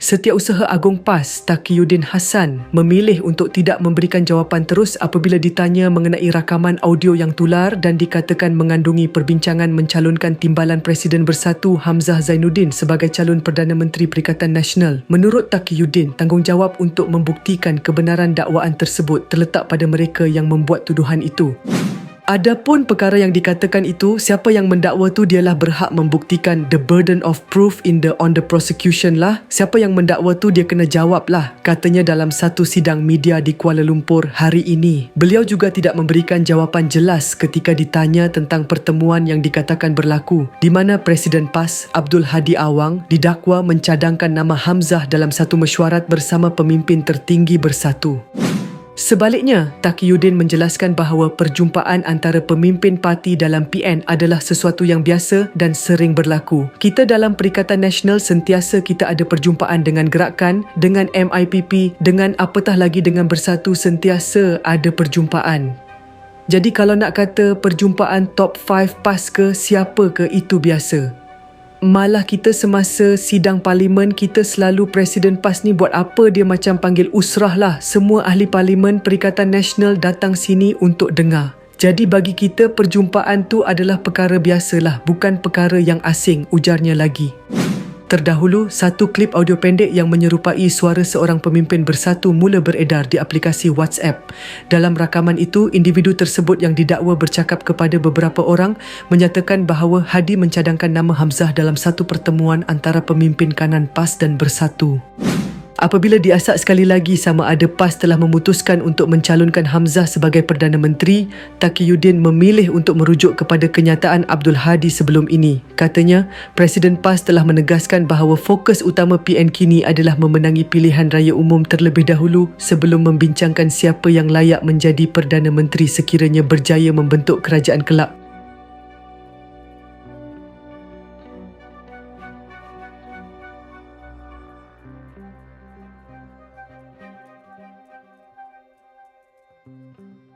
Setiausaha Agung PAS Taqiyuddin Hassan memilih untuk tidak memberikan jawapan terus apabila ditanya mengenai rakaman audio yang tular dan dikatakan mengandungi perbincangan mencalonkan Timbalan Presiden Bersatu Hamzah Zainuddin sebagai calon Perdana Menteri Perikatan Nasional. Menurut Taqiyuddin, tanggungjawab untuk membuktikan kebenaran dakwaan tersebut terletak pada mereka yang membuat tuduhan itu. Adapun perkara yang dikatakan itu, siapa yang mendakwa tu dialah berhak membuktikan the burden of proof in the on the prosecution lah. Siapa yang mendakwa tu dia kena jawab lah, katanya dalam satu sidang media di Kuala Lumpur hari ini. Beliau juga tidak memberikan jawapan jelas ketika ditanya tentang pertemuan yang dikatakan berlaku di mana Presiden PAS Abdul Hadi Awang didakwa mencadangkan nama Hamzah dalam satu mesyuarat bersama pemimpin tertinggi bersatu. Sebaliknya, Taqiyuddin menjelaskan bahawa perjumpaan antara pemimpin parti dalam PN adalah sesuatu yang biasa dan sering berlaku. Kita dalam Perikatan Nasional sentiasa kita ada perjumpaan dengan gerakan, dengan MIPP, dengan apatah lagi dengan bersatu sentiasa ada perjumpaan. Jadi kalau nak kata perjumpaan top 5 PAS ke siapa ke itu biasa. Malah kita semasa sidang parlimen kita selalu Presiden PAS ni buat apa dia macam panggil usrah lah. Semua ahli parlimen Perikatan Nasional datang sini untuk dengar. Jadi bagi kita perjumpaan tu adalah perkara biasalah bukan perkara yang asing ujarnya lagi. Terdahulu, satu klip audio pendek yang menyerupai suara seorang pemimpin bersatu mula beredar di aplikasi WhatsApp. Dalam rakaman itu, individu tersebut yang didakwa bercakap kepada beberapa orang menyatakan bahawa Hadi mencadangkan nama Hamzah dalam satu pertemuan antara pemimpin kanan PAS dan bersatu. Apabila diasak sekali lagi sama ada PAS telah memutuskan untuk mencalonkan Hamzah sebagai Perdana Menteri, Taqiyuddin memilih untuk merujuk kepada kenyataan Abdul Hadi sebelum ini. Katanya, Presiden PAS telah menegaskan bahawa fokus utama PN kini adalah memenangi pilihan raya umum terlebih dahulu sebelum membincangkan siapa yang layak menjadi Perdana Menteri sekiranya berjaya membentuk kerajaan kelab Música